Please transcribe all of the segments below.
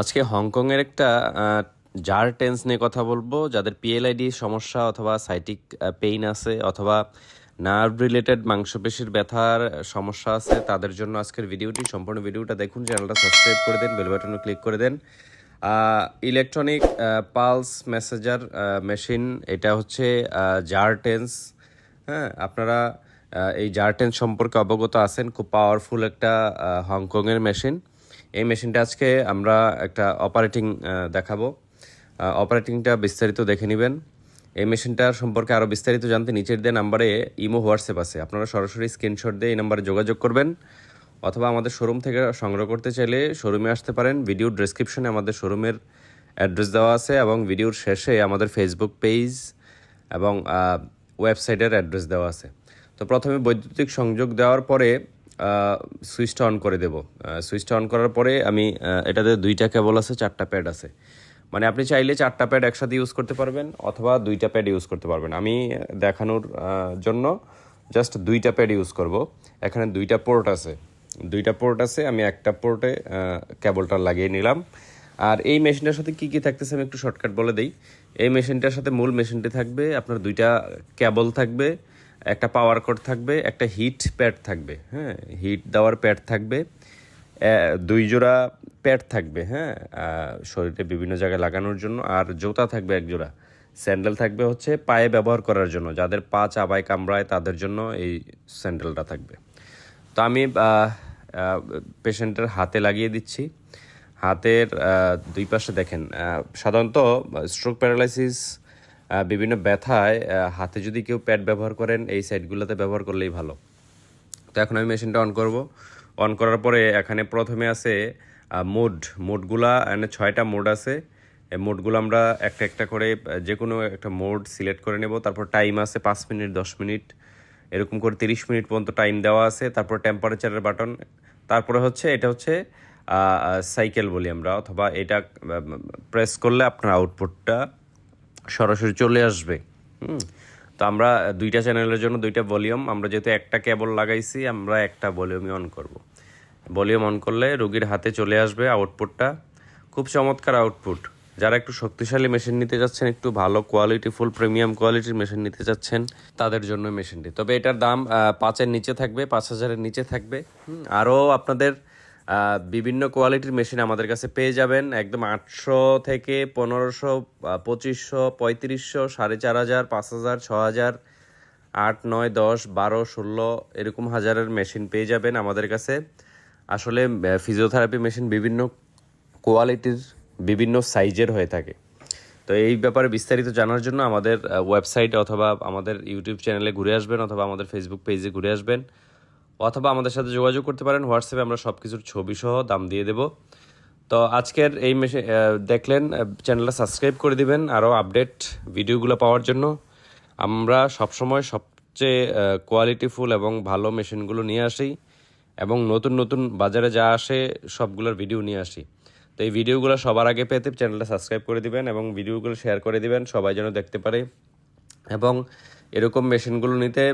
আজকে হংকংয়ের একটা জার টেন্স নিয়ে কথা বলব, যাদের পিএলআইডি সমস্যা অথবা সাইটিক পেইন আছে অথবা নার্ভ রিলেটেড মাংসপেশির ব্যথার সমস্যা আছে, তাদের জন্য আজকের ভিডিওটি, সম্পূর্ণ ভিডিওটা দেখুন, চ্যানেলটা সাবস্ক্রাইব করে দেন বেল বাটনে ক্লিক করে দেন। ইলেকট্রনিক পালস মেসেজার মেশিন এটা হচ্ছে জার টেন্স হ্যাঁ আপনারা এই জার জারটেন সম্পর্কে অবগত আছেন, খুব পাওয়ারফুল একটা হংকংয়ের মেশিন এই মেশিনটা আজকে আমরা একটা অপারেটিং দেখাবো। অপারেটিংটা বিস্তারিত দেখে নেবেন। এই মেশিনটার সম্পর্কে আরও বিস্তারিত জানতে নিচের দিয়ে নাম্বারে ইমো, হোয়াটসঅ্যাপ আছে। আপনারা সরাসরি স্ক্রিনশট দিয়ে এই নাম্বারে যোগাযোগ করবেন, অথবা আমাদের শোরুম থেকে সংগ্রহ করতে চাইলে শোরুমে আসতে পারেন। ভিডিও ডেসক্রিপশনে আমাদের শোরুমের অ্যাড্রেস দেওয়া আছে এবং ভিডিওর শেষে আমাদের ফেসবুক পেজ এবং ওয়েবসাইটের অ্যাড্রেস দেওয়া আছে। তো প্রথমে বৈদ্যুতিক সংযোগ দেওয়ার পরে সুইচটা অন করে দেব। সুইচটা অন করার পরে আমি এটাতে দুইটা কেবল আছে, চারটা প্যাড আছে। মানে আপনি চাইলে চারটা প্যাড একসাথে ইউজ করতে পারবেন অথবা দুইটা প্যাড ইউজ করতে পারবেন। আমি দেখানোর জন্য জাস্ট দুইটা প্যাড ইউজ করব। এখানে দুইটা পোর্ট আছে। দুইটা পোর্ট আছে, আমি একটা পোর্টে কেবলটা লাগিয়ে নিলাম। আর এই মেশিনটার সাথে কি কি থাকতেছে আমি একটু শর্টকাট বলে দিই। এই মেশিনটার সাথে মূল মেশিনটি থাকবে, আপনার দুইটা কেবল থাকবে একটা পাওয়ার কোড থাকবে, একটা হিট প্যাড থাকবে হ্যাঁ? হিট দেওয়ার প্যাড থাকবে দুই জোড়া প্যাড থাকবে হ্যাঁ? শরীরে বিভিন্ন জায়গায় লাগানোর জন্য, আর জুতা থাকবে এক জোড়া। স্যান্ডেল থাকবে হচ্ছে পায়ে ব্যবহার করার জন্য, যাদের পা চাবায় কামড়ায় তাদের জন্য এই স্যান্ডেলটা থাকবে। তো আমি পেশেন্টের হাতে লাগিয়ে দিচ্ছি। হাতের দুই পাশে দেখেন সাধারণত স্ট্রোক প্যারালাইসিস বিভিন্ন ব্যথায় হাতে যদি কেউ প্যাড ব্যবহার করেন, এই সাইডগুলোতে ব্যবহার করলেই ভালো। তো এখন আমি মেশিনটা অন করব। অন করার পরে এখানে প্রথমে আছে মোড মোডগুলা এখানে ছয়টা মোড আছে। মোডগুলো আমরা একটা একটা করে যে কোনো একটা মোড সিলেক্ট করে নেব। তারপর টাইম আছে পাঁচ মিনিট, দশ মিনিট। এরকম করে তিরিশ মিনিট পর্যন্ত টাইম দেওয়া আছে। তারপর টেম্পারেচারের বাটন তারপরে হচ্ছে, এটা হচ্ছে সাইকেল বলি আমরা। অথবা এটা প্রেস করলে আপনার আউটপুটটা সরাসরি চলে আসবে। হুম? তো আমরা দুইটা চ্যানেলের জন্য দুইটা ভলিউম আমরা যেহেতু একটা কেবল লাগাইছি আমরা একটা ভলিউমই অন করব। ভলিউম অন করলে রোগীর হাতে চলে আসবে আউটপুটটা খুব চমৎকার আউটপুট যারা একটু শক্তিশালী মেশিন নিতে যাচ্ছেন একটু ভালো কোয়ালিটি ফুল প্রিমিয়াম কোয়ালিটির মেশিন নিতে যাচ্ছেন তাদের জন্য মেশিনটি তবে এটার দাম পাঁচের নিচে থাকবে পাঁচ হাজারের নিচে থাকবে। হুম, আরও আপনাদের বিভিন্ন কোয়ালিটির মেশিন আমাদের কাছে পেয়ে যাবেন। একদম আটশো থেকে পনেরোশো পঁচিশশো, পঁয়ত্রিশশো, সাড়ে চার হাজার, পাঁচ হাজার, ছ হাজার, আট, নয়, দশ, বারো, ষোলো, এরকম হাজারের মেশিন পেয়ে যাবেন আমাদের কাছে। আসলে ফিজিওথেরাপি মেশিন বিভিন্ন কোয়ালিটির বিভিন্ন সাইজের হয়ে থাকে। তো এই ব্যাপারে বিস্তারিত জানার জন্য আমাদের ওয়েবসাইট অথবা আমাদের ইউটিউব চ্যানেলে ঘুরে আসবেন অথবা আমাদের ফেসবুক পেজে ঘুরে আসবেন। অথবা আমাদের সাথে যোগাযোগ করতে পারেন। হোয়াটসঅ্যাপে আমরা সব কিছুর ছবি সহ দাম দিয়ে দেব। তো আজকের এই মেশিন দেখলেন চ্যানেলটা সাবস্ক্রাইব করে দিবেন, আরও আপডেট ভিডিওগুলো পাওয়ার জন্য। আমরা সবসময় সবচেয়ে কোয়ালিটিফুল এবং ভালো মেশিনগুলো নিয়ে আসি এবং নতুন নতুন বাজারে যা আসে সবগুলোর ভিডিও নিয়ে আসি। তো এই ভিডিওগুলো সবার আগে পেতে চ্যানেলটা সাবস্ক্রাইব করে দিবেন এবং ভিডিওগুলো শেয়ার করে দিবেন, সবাই যেন দেখতে পারে। এবং এরকম মেশিনগুলো নিতে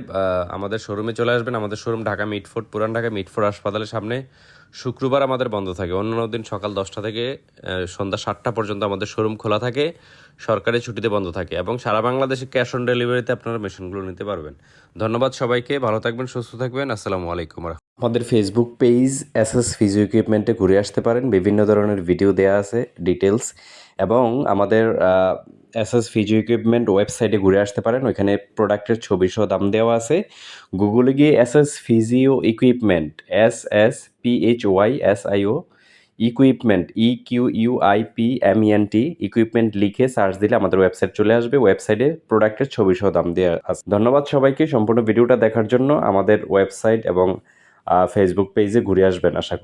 আমাদের শোরুমে চলে আসবেন। আমাদের শোরুম ঢাকা মিটফোর্ট পুরান ঢাকা মিটফোর্ট হাসপাতালের সামনে। শুক্রবার আমাদের বন্ধ থাকে। অন্যান্য দিন সকাল দশটা থেকে সন্ধ্যা সাতটা পর্যন্ত আমাদের শোরুম খোলা থাকে। সরকারি ছুটিতে বন্ধ থাকে এবং সারা বাংলাদেশে ক্যাশ অন ডেলিভারিতে আপনারা মেশিনগুলো নিতে পারবেন। ধন্যবাদ সবাইকে, ভালো থাকবেন, সুস্থ থাকবেন। আসসালামু আলাইকুম আমাদের Facebook page S S physio ইকুইপমেন্টে ঘুরে আসতে পারেন। বিভিন্ন ধরনের ভিডিও দেওয়া আছে ডিটেলস এবং আমাদের এস এস ফিজিও ইকুইপমেন্ট ওয়েবসাইটে ঘুরে আসতে পারেন। ওইখানে প্রোডাক্টের ছবি সহ দাম দেওয়া আছে। গুগলে গিয়ে S S physio equipment S S P H Y S I O equipment E Q U I P M N T equipment লিখে সার্চ দিলে আমাদের ওয়েবসাইট চলে আসবে। ওয়েবসাইটে প্রোডাক্টের ছবি সহ দাম দেওয়া আছে। ধন্যবাদ সবাইকে। সম্পূর্ণ ভিডিওটা দেখার জন্য আমাদের ওয়েবসাইট এবং ফেসবুক পেজে ঘুরে আসবেন, আশা করি।